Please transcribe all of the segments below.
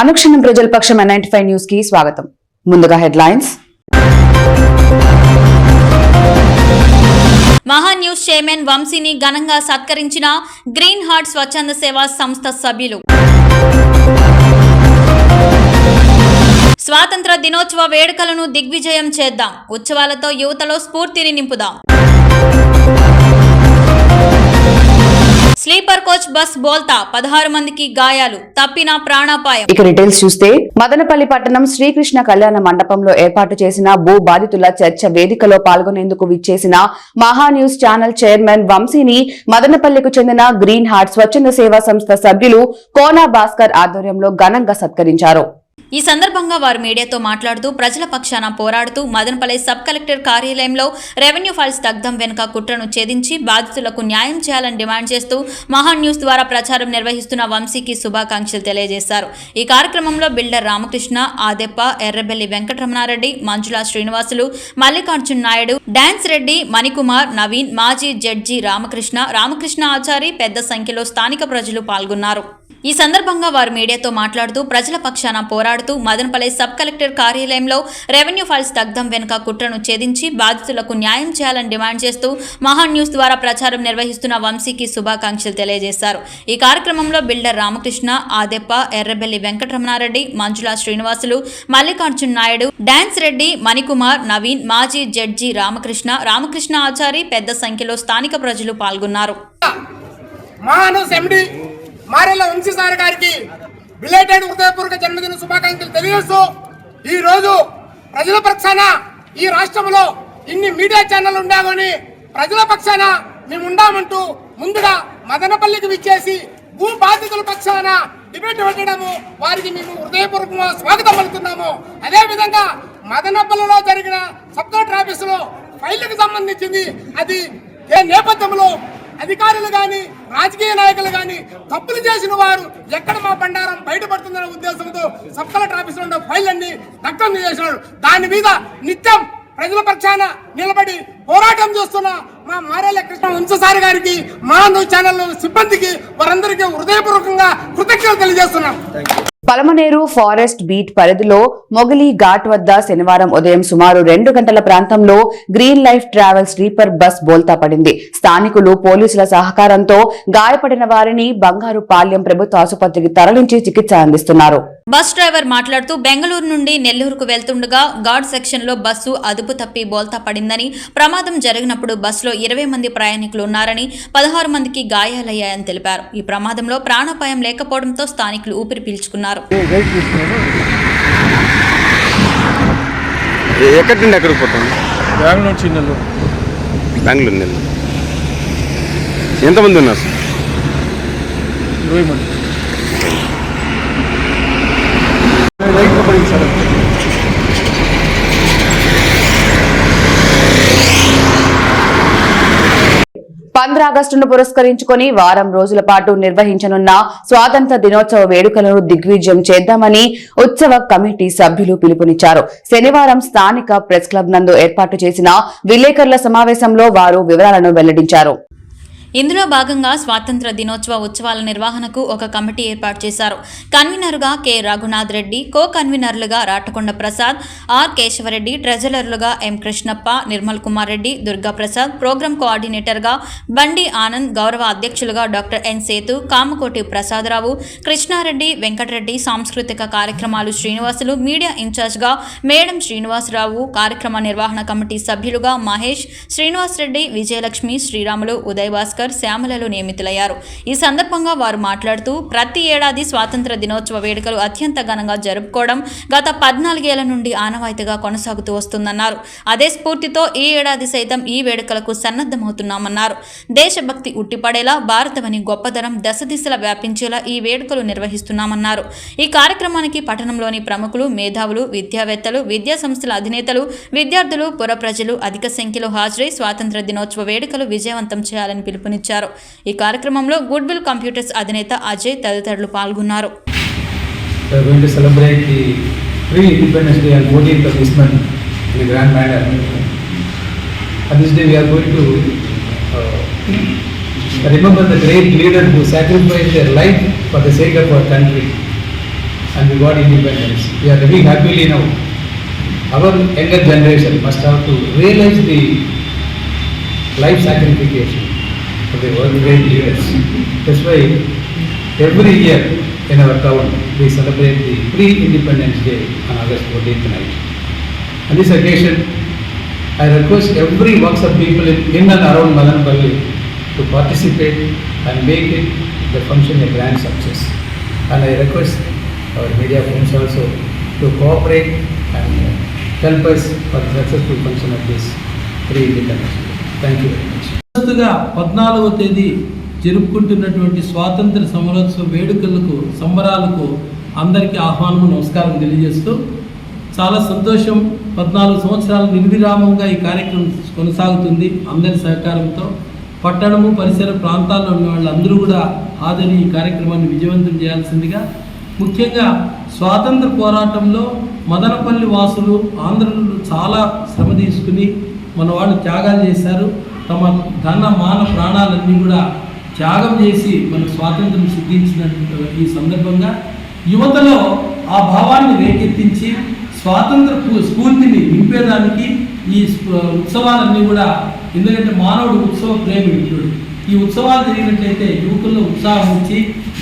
అనుక్షణం ప్రజల పక్షం ninety five న్యూస్కి స్వాగతం. ముందుగా హెడ్లైన్స్. మహా న్యూస్ చైర్మన్ వంశీని ఘనంగా సత్కరించిన గ్రీన్ హార్ట్ స్వచ్ఛంద సేవా సంస్థ సభ్యులు. స్వాతంత్ర దినోత్సవ వేడుకలను దిగ్విజయం చేద్దాం. ఉత్సవాలతో యువతలో స్ఫూర్తిని నింపుదాం. కోచ్ బస్ బోల్తా పదహారు మందికి గాయాలు తప్పిన ప్రాణాపాయం. ఇక డీటెయిల్స్ చూస్తే మదనపల్లి పట్టణం శ్రీకృష్ణ కళ్యాణ మండపంలో ఏర్పాటు చేసిన భూ బాధితుల చర్చ వేదికలో పాల్గొనేందుకు విచ్చేసిన మహా న్యూస్ ఛానల్ చైర్మన్ వంశీని మదనపల్లికి చెందిన గ్రీన్ హార్ట్ స్వచ్ఛంద సేవా సంస్థ సభ్యులు కోనా భాస్కర్ ఆధ్వర్యంలో ఘనంగా సత్కరించారు. ఈ సందర్భంగా వారు మీడియాతో మాట్లాడుతూ ప్రజల పక్షాన పోరాడుతూ మదనపల్లి సబ్ కలెక్టర్ కార్యాలయంలో రెవెన్యూ ఫైల్స్ దగ్ధం వెనుక కుట్రను ఛేదించి బాధితులకు న్యాయం చేయాలని డిమాండ్ చేస్తూ మహా న్యూస్ ద్వారా ప్రచారం నిర్వహిస్తున్న వంశీకి శుభాకాంక్షలు తెలియజేశారు. ఈ కార్యక్రమంలో బిల్డర్ రామకృష్ణ ఆదెప్ప ఎర్రబెల్లి వెంకటరమణారెడ్డి మంజులా శ్రీనివాసులు మల్లికార్జున్ నాయుడు డాన్స్ రెడ్డి మణికుమార్ నవీన్ మాజీ జడ్జి రామకృష్ణ రామకృష్ణ ఆచారి పెద్ద సంఖ్యలో స్థానిక ప్రజలు పాల్గొన్నారు. ఈ సందర్భంగా వారు మీడియాతో మాట్లాడుతూ ప్రజల పక్షాన పోరాడుతూ మదనపల్లి సబ్ కలెక్టర్ కార్యాలయంలో రెవెన్యూ ఫైల్స్ దగ్ధం వెనుక కుట్రను ఛేదించి బాధితులకు న్యాయం చేయాలని డిమాండ్ చేస్తూ మహా న్యూస్ ద్వారా ప్రచారం నిర్వహిస్తున్న వంశీకి శుభాకాంక్షలు తెలియజేశారు. ఈ కార్యక్రమంలో బిల్డర్ రామకృష్ణ ఆదెప్ప ఎర్రబెల్లి వెంకటరమణారెడ్డి మంజులా శ్రీనివాసులు మల్లికార్జున్ నాయుడు డాన్స్ రెడ్డి మణికుమార్ నవీన్ మాజీ జడ్జి రామకృష్ణ రామకృష్ణ ఆచారి పెద్ద సంఖ్యలో స్థానిక ప్రజలు పాల్గొన్నారు. ఎండి మారెల్ల వంశీ సార్ గారికి బిలేటెడ్ హృదయపూర్వక జన్మదిన శుభాకాంక్షలు తెలియజేస్తూ ఈ రోజు ప్రజల పక్షాన ఈ రాష్ట్రంలో ఇన్ని మీడియా ఛానల్ ఉండామని ప్రజల పక్షాన మేము ఉండామంటూ ముందుగా మదనపల్లికి విచ్చేసి భూ బాధితుల పక్షాన డిబేట్ పెట్టడము వారికి మేము హృదయపూర్వకంగా స్వాగతం పలుకుతున్నాము. అదేవిధంగా మదనపల్లిలో జరిగిన సబ్ కలెక్టర్ ఆఫీసులో ఫైళ్ళకు సంబంధించింది అది ఏ నేపథ్యంలో అధికారులు కానీ రాజకీయ నాయకులు కానీ తప్పులు చేసిన వారు ఎక్కడ మా బండారం బయటపడుతుందనే ఉద్దేశంతో సబ్ కలెక్టర్ ఆఫీసులో ఉన్న ఫైల్ అన్ని దగ్ధం చేసినాడు దాని మీద నిత్యం ప్రజల పక్షాన నిలబడి పోరాటం చేస్తున్న మా మారేల కృష్ణ వంశసారి గారికి మా ఛానల్ సిబ్బందికి వారందరికీ హృదయపూర్వకంగా కృతజ్ఞతలు తెలియజేస్తున్నాం. పలమనేరు ఫారెస్ట్ బీట్ పరిధిలో మొగలి ఘాట్ వద్ద శనివారం ఉదయం సుమారు రెండు గంటల ప్రాంతంలో green life travel sleeper bus బోల్తా పడింది. స్థానికులు పోలీసుల సహకారంతో గాయపడిన వారిని బంగారు పాల్యం ప్రభుత్వ ఆసుపత్రికి తరలించి చికిత్స అందిస్తున్నారు. బస్ డ్రైవర్ మాట్లాడుతూ బెంగళూరు నుండి నెల్లూరుకు వెళ్తుండగా గార్డ్ సెక్షన్లో బస్సు అదుపు తప్పి బోల్తా పడిందని ప్రమాదం జరిగినప్పుడు బస్సులో ఇరవై మంది ప్రయాణికులు ఉన్నారని పదహారు మందికి గాయాలయ్యాయని తెలిపారు. ఈ ప్రమాదంలో ప్రాణాపాయం లేకపోవడంతో స్థానికులు ఊపిరి పీల్చుకున్నారు. ఎ- ఎక్కడి నుండి ఎక్కడికి పోతాను బెంగళూరు చిన్నలు బెంగళూరు నేను ఎంతమంది ఉన్నారు? సార్ ఇరవై మంది. పంద్ర ఆగస్టును పురస్కరించుకొని వారం రోజుల పాటు నిర్వహించనున్న స్వాతంత్ర దినోత్సవ వేడుకలను దిగ్విజయం చేద్దామని ఉత్సవ కమిటీ సభ్యులు పిలుపునిచ్చారు. శనివారం స్థానిక ప్రెస్ క్లబ్ నందు ఏర్పాటు చేసిన విలేకరుల సమావేశంలో వారు వివరాలను వెల్లడించారు. ఇందులో భాగంగా స్వాతంత్ర దినోత్సవ ఉత్సవాల నిర్వహణకు ఒక కమిటీ ఏర్పాటు చేశారు. కన్వీనర్గా కె. రఘునాథ్ రెడ్డి కో కన్వీనర్లుగా రాటకొండ ప్రసాద్ ఆర్. కేశవరెడ్డి ట్రెజరర్లుగా ఎం. కృష్ణప్ప నిర్మల్ కుమార్ రెడ్డి దుర్గా ప్రసాద్ ప్రోగ్రాం కోఆర్డినేటర్గా బండి ఆనంద్ గౌరవ అధ్యక్షులుగా డాక్టర్ ఎన్. సేతు కామకోటి ప్రసాదరావు కృష్ణారెడ్డి వెంకటరెడ్డి సాంస్కృతిక కార్యక్రమాలు శ్రీనివాసులు మీడియా ఇన్ఛార్జ్గా మేడం శ్రీనివాసరావు కార్యక్రమ నిర్వహణ కమిటీ సభ్యులుగా మహేష్ శ్రీనివాసరెడ్డి విజయలక్ష్మి శ్రీరాములు ఉదయభాస్కర్ భాస్కర్ శ్యామలలో నియమితులయ్యారు. ఈ సందర్భంగా వారు మాట్లాడుతూ ప్రతి ఏడాది స్వాతంత్ర దినోత్సవ వేడుకలు అత్యంత ఘనంగా జరుపుకోవడం గత పద్నాలుగేళ్ళ నుండి ఆనవాయితీగా కొనసాగుతూ వస్తుందన్నారు. అదే స్ఫూర్తితో ఈ ఏడాది సైతం ఈ వేడుకలకు సన్నద్ధమవుతున్నామన్నారు. దేశభక్తి ఉట్టిపడేలా భారతమని గొప్పదనం దశ దిశలా వ్యాపించేలా ఈ వేడుకలు నిర్వహిస్తున్నామన్నారు. ఈ కార్యక్రమానికి పట్టణంలోని ప్రముఖులు మేధావులు విద్యావేత్తలు విద్యా సంస్థల అధినేతలు విద్యార్థులు పుర ప్రజలు అధిక సంఖ్యలో హాజరై స్వాతంత్ర దినోత్సవ వేడుకలు విజయవంతం చేయాలని పిలుపు పిలుపునిచ్చారు ఈ కార్యక్రమంలో గుడ్ విల్ కంప్యూటర్స్ అధినేత అజయ్ తదితరులు పాల్గొన్నారు remember the great leader who sacrificed their life for the sake of our country. and we got independence. We are living happily now. Our younger generation must have to realize the life sacrification of the world great leaders. That's why every year in our town we celebrate the pre-independence day on August 14th night. On this occasion, I request every works of people in, in and around Madanpalli to participate and make it the function a grand success. And I request our media friends also to cooperate and help us for the successful function of this pre-independence day. Thank you very పద్నాలుగవ తేదీ జరుపుకుంటున్నటువంటి స్వాతంత్ర సమరోత్సవ వేడుకలకు సంబరాలకు అందరికీ ఆహ్వానము నమస్కారం తెలియజేస్తూ చాలా సంతోషం. పద్నాలుగు సంవత్సరాలు నిర్విరామంగా ఈ కార్యక్రమం కొనసాగుతుంది అందరి సహకారంతో. పట్టణము పరిసర ప్రాంతాల్లో ఉన్న వాళ్ళందరూ కూడా హాజరు ఈ కార్యక్రమాన్ని విజయవంతం చేయాల్సిందిగా. ముఖ్యంగా స్వాతంత్ర పోరాటంలో మదనపల్లి వాసులు ఆంధ్రులు చాలా శ్రమ తీసుకుని మన వాళ్ళు త్యాగాలు చేశారు. తమ ధన మాన ప్రాణాలన్నీ కూడా త్యాగం చేసి మనకు స్వాతంత్రం సిద్ధించిన ఈ సందర్భంగా యువతలో ఆ భావాన్ని రేకెత్తించి స్వాతంత్ర స్ఫూర్తిని నింపేదానికి ఈ స్ప- ఉత్సవాలన్నీ కూడా ఎందుకంటే మానవుడు ఉత్సవ ప్రేమికుడు. ఈ ఉత్సవాలు జరిగినట్లయితే యువకుల్లో ఉత్సాహం ఇచ్చి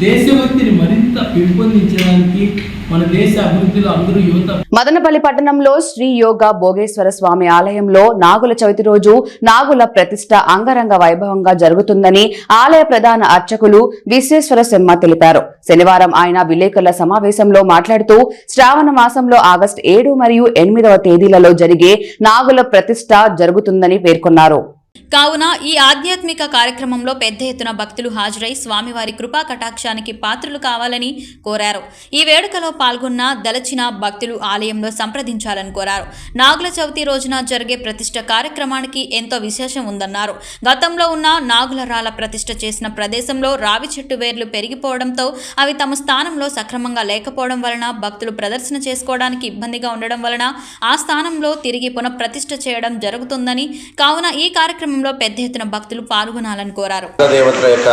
దేశభక్తిని మరింత పెంపొందించడానికి మన దేశ అభివృద్ధిలో అందరూ యువత మదనపల్లి పట్టణంలో శ్రీ యోగ భోగేశ్వర స్వామి ఆలయంలో నాగుల చవితి రోజు నాగుల ప్రతిష్ట అంగరంగ వైభవంగా జరుగుతుందని ఆలయ ప్రధాన అర్చకులు విశ్వేశ్వర శర్మ తెలిపారు. శనివారం ఆయన విలేకరుల సమావేశంలో మాట్లాడుతూ శ్రావణ మాసంలో ఆగస్టు ఏడు మరియు ఎనిమిదవ తేదీలలో జరిగే నాగుల ప్రతిష్ట జరుగుతుందని పేర్కొన్నారు. కావున ఈ ఆధ్యాత్మిక కార్యక్రమంలో పెద్ద ఎత్తున భక్తులు హాజరై స్వామివారి కృపా కటాక్షానికి పాత్రలు కావాలని కోరారు. ఈ వేడుకలో పాల్గొన్న దలచిన భక్తులు ఆలయంలో సంప్రదించాలని కోరారు. నాగుల చవితి రోజున జరిగే ప్రతిష్ట కార్యక్రమానికి ఎంతో విశేషం ఉందన్నారు. గతంలో ఉన్న నాగుల రాల ప్రతిష్ట చేసిన ప్రదేశంలో రావి చెట్టు వేర్లు పెరిగిపోవడంతో అవి తమ స్థానంలో సక్రమంగా లేకపోవడం వలన భక్తులు ప్రదర్శన చేసుకోవడానికి ఇబ్బందిగా ఉండడం వలన ఆ స్థానంలో తిరిగి పునఃప్రతిష్ఠ చేయడం జరుగుతుందని కావున ఈ కార్యక్రమంలో పెద్ద ఎత్తున భక్తులు పాల్గొనాలని కోరారు. నాగదేవతల యొక్క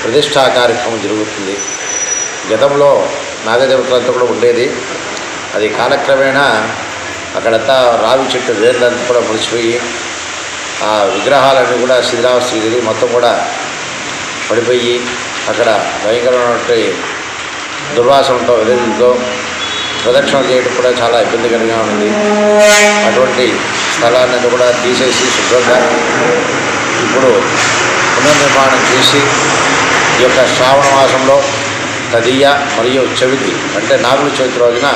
ప్రతిష్టా కార్యక్రమం జరుగుతుంది. గతంలో నాగదేవతలంతా కూడా ఉండేది. అది కాలక్రమేణా అక్కడంతా రావి చెట్టు వేర్లంతా కూడా ముడిచిపోయి ఆ విగ్రహాలన్నీ కూడా శిథిలావస్థ జరిగి మొత్తం కూడా పడిపోయి అక్కడ భయంకరమైనటువంటి దుర్వాసనతో వెలుగుతో ప్రదక్షిణలు చేయడం కూడా చాలా ఇబ్బందికరంగా ఉంది. అటువంటి స్థలాన్ని కూడా తీసేసి శుభ్రంగా ఇప్పుడు పునర్నిర్మాణం చేసి ఈ యొక్క శ్రావణ మాసంలో తదియ మరియు చవితి అంటే నాగుల చవితి రోజున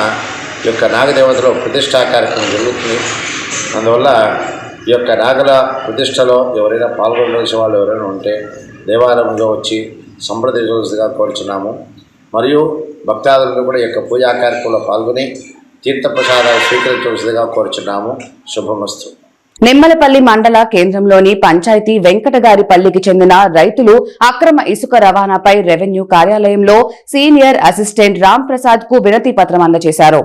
ఈ యొక్క నాగదేవతలో ప్రతిష్టా కార్యక్రమం జరుగుతుంది. అందువల్ల ఈ యొక్క నాగల ప్రతిష్టలో ఎవరైనా పాల్గొనవలసిన వాళ్ళు ఎవరైనా ఉంటే దేవాలయంలో వచ్చి సంప్రదించవలసిగా కోరుచున్నాము. మరియు భక్తాదులను కూడా ఈ యొక్క పూజా కార్యక్రమంలో పాల్గొని తీర్థప్రసాదాలు స్వీకరించవలసిందిగా కోరుచున్నాము. శుభమస్తు. నిమ్మలపల్లి మండల కేంద్రంలోని పంచాయతీ వెంకటగారిపల్లికి చెందిన రైతులు అక్రమ ఇసుక రవాణాపై రెవెన్యూ కార్యాలయంలో సీనియర్ అసిస్టెంట్ రామ్ ప్రసాద్కు వినతి పత్రం అందజేశారు.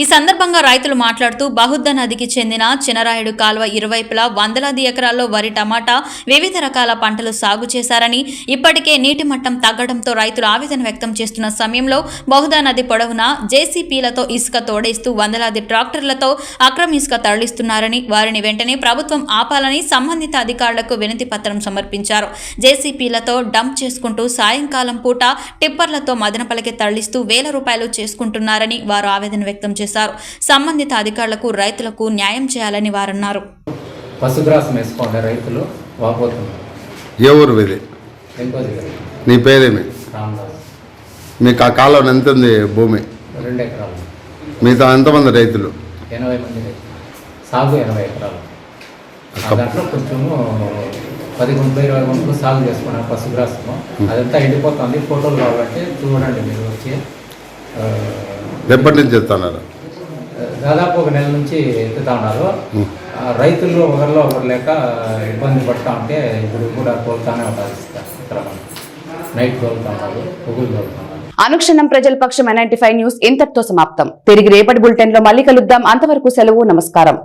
ఈ సందర్భంగా రైతులు మాట్లాడుతూ బహుద్ద నదికి చెందిన చినరాయుడు కాలువ ఇరువైపులా వందలాది ఎకరాల్లో వరి టమాటా వివిధ రకాల పంటలు సాగు చేశారని ఇప్పటికే నీటి మట్టం తగ్గడంతో రైతులు ఆవేదన వ్యక్తం చేస్తున్న సమయంలో బహుదా నది పొడవునా జేసీపీలతో ఇసుక తోడేస్తూ వందలాది ట్రాక్టర్లతో అక్రమ ఇసుక తరలిస్తున్నారని వారిని వెంటనే ప్రభుత్వం ఆపాలని సంబంధిత అధికారులకు వినతి పత్రం సమర్పించారు. జేసీపీలతో డంప్ చేసుకుంటూ సాయంకాలం పూట టిప్పర్లతో మదనపల్లికి తరలిస్తూ వేల రూపాయలు చేసుకుంటున్నారని వారు ఆవేదన వ్యక్తం చేశారు. సంబంధిత అధికారులకు రైతులకు న్యాయం చేయాలని వారన్నారు. పశుగ్రాసం వేసుకోండి రైతులు. వాపోతున్నారు ఏ ఊరు ఇది నీ పేరేమి? మీకు ఆ కాలం ఎంత ఉంది భూమి మిగతా ఎంతమంది రైతులు? ఎనభై మంది రైతులు. సాగు ఎనభై ఎకరాలు. ఆ దాంట్లో కొంచెము పది గుంటలు ఇరవై గుంటలు సాగు పశుగ్రాసము అదంతా ఎండిపోతుంది. ఫోటోలు కాబట్టి చూడండి మీరు వచ్చి ఎప్పటి నుంచి చెప్తున్నారు దాదాపు ఒక నెల నుంచి ఎత్తుతా ఉన్నారు. రైతులు ఒకరిలో ఒకరు లేక ఇబ్బంది పడుతూ ఉంటే ఇప్పుడు కూడా తోలుతానే ఉంటారు. నైట్ తోలుతా ఉన్నారు పొగులు ఉన్నారు. అనుక్షణం ప్రజల పక్షం ఎన్ఐటీ ఫైవ్ న్యూస్ ఇంతటితో సమాప్తం. తిరిగి రేపటి బులెటిన్లో మళ్ళీ కలుద్దాం. అంతవరకు సెలవు నమస్కారం.